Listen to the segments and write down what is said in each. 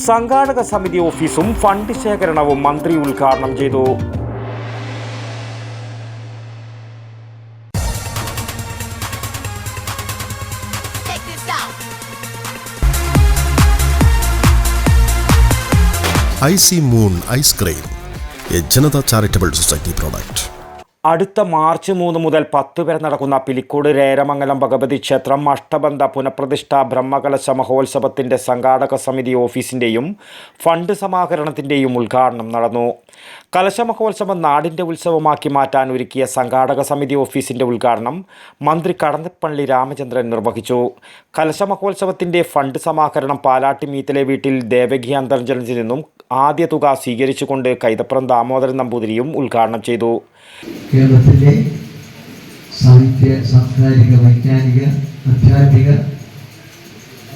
സംഘാടക സമിതി ഓഫീസും ഫണ്ട് ശേഖരണവും മന്ത്രി ഉദ്ഘാടനം ചെയ്തു. I C moon ice cream A Janata charitable society product. അടുത്ത മാർച്ച് മൂന്ന് മുതൽ പത്ത് വരെ നടക്കുന്ന പിലിക്കോട് രേരമംഗലം ഭഗവതി ക്ഷേത്രം അഷ്ടബന്ധ പുനഃപ്രതിഷ്ഠ ബ്രഹ്മകലശ മഹോത്സവത്തിന്റെ സംഘാടക സമിതി ഓഫീസിന്റെയും ഫണ്ട് സമാഹരണത്തിന്റെയും ഉദ്ഘാടനം നടന്നു. കലശ മഹോത്സവം നാടിന്റെ ഉത്സവമാക്കി മാറ്റാൻ ഒരുക്കിയ സംഘാടക സമിതി ഓഫീസിന്റെ ഉദ്ഘാടനം മന്ത്രി കടന്നപ്പള്ളി രാമചന്ദ്രൻ നിർവഹിച്ചു. കലശ മഹോത്സവത്തിന്റെ ഫണ്ട് സമാഹരണം പാലാട്ടി മീത്തിലെ വീട്ടിൽ ദേവകി അന്തർജനത്തിൽ നിന്നും ആദ്യ തുക സ്വീകരിച്ചുകൊണ്ട് കൈതപ്രം ദാമോദരൻ നമ്പൂതിരിയും ഉദ്ഘാടനം ചെയ്തു. കേരളത്തിലെ സാഹിത്യ സാംസ്കാരിക വൈജ്ഞാനിക ആധ്യാത്മിക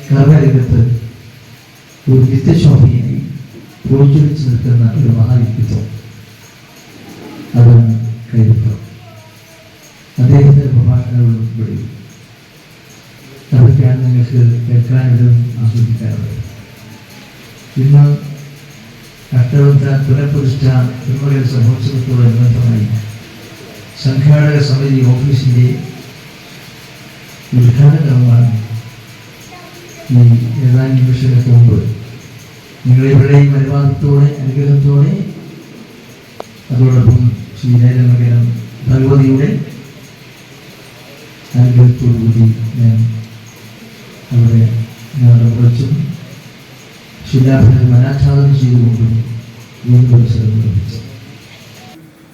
കർമ്മരംഗത്ത് ഒരു നിത്യശോഭയായി പ്രോജ്വലിച്ചു നിൽക്കുന്ന ഒരു മഹാവ്യക്തിത്വം അതാണ് കൈതപ്പുറം അദ്ദേഹത്തിന്റെ പ്രഭാഷണങ്ങളും ഇവിടെ അതൊക്കെയാണ് നിങ്ങൾക്ക് കേൾക്കാനും ആസ്വദിക്കാറുള്ളത് ഇന്ന് അഷ്ടബന്ധ പുനഃപ്രതിഷ്ഠ ബ്രഹ്മകല മഹോത്സവത്തോടനുബന്ധമായി സംഘാടക സമിതി ഓഫീസിന്റെ ഉദ്ഘാടനമാണ് ഈ ഏതാനും നിമിഷങ്ങൾക്ക് മുമ്പ് നിങ്ങളിവിടെയും അനുവാദത്തോടെ അനുഗ്രഹത്തോടെ അതോടൊപ്പം ശ്രീനേരമകരം ഭഗവതിയുടെ അനുഗ്രഹത്തോടുകൂടി ഞാൻ അവിടെ ഞങ്ങളുടെ കുറച്ചും ശിലാഫലം അനാച്ഛാദനം ചെയ്തുകൊണ്ടും വീണ്ടും ശ്രമിച്ചു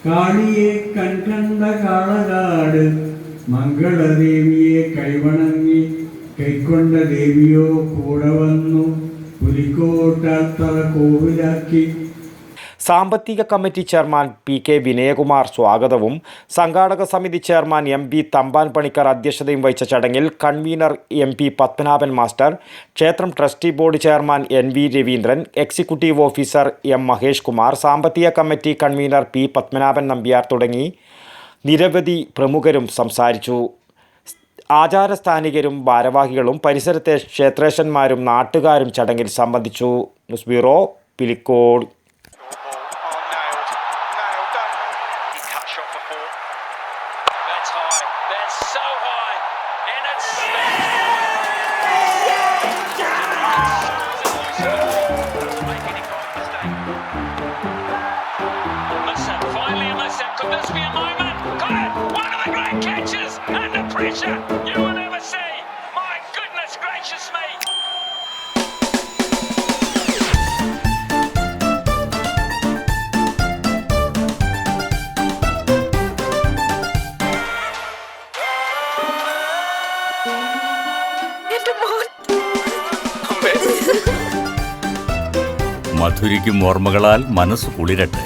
കാളിയെ കൺകണ്ട കാളകാട് മംഗളദേവിയെ കൈവണങ്ങി കൈക്കൊണ്ട ദേവിയോ കൂടെ വന്നു പുലിക്കോട്ടത്തറ കോവിലാക്കി സാമ്പത്തിക committee chairman P K Vinayakumar സ്വാഗതവും. സംഘാടക സമിതി chairman M P Thampan Panicker അധ്യക്ഷതയും വഹിച്ച ചടങ്ങിൽ convener M P Padmanabhan master ക്ഷേത്രം trustee board chairman N V Raveendran executive officer M Mahesh Kumar സാമ്പത്തിക committee convener P Padmanabhan Nambiar തുടങ്ങി നിരവധി പ്രമുഖരും സംസാരിച്ചു. ആചാരസ്ഥാനികരും ഭാരവാഹികളും പരിസരത്തെ ക്ഷേത്രേശന്മാരും നാട്ടുകാരും ചടങ്ങിൽ സംബന്ധിച്ചു. News bureau Pilicode. Musa. Be a moment? Got it! One of the great catches! Under pressure! You will ever see! My goodness gracious me! മധുരിക്കും ഓർമ്മകളാൽ മനസ്സ് കുളിരട്ടെ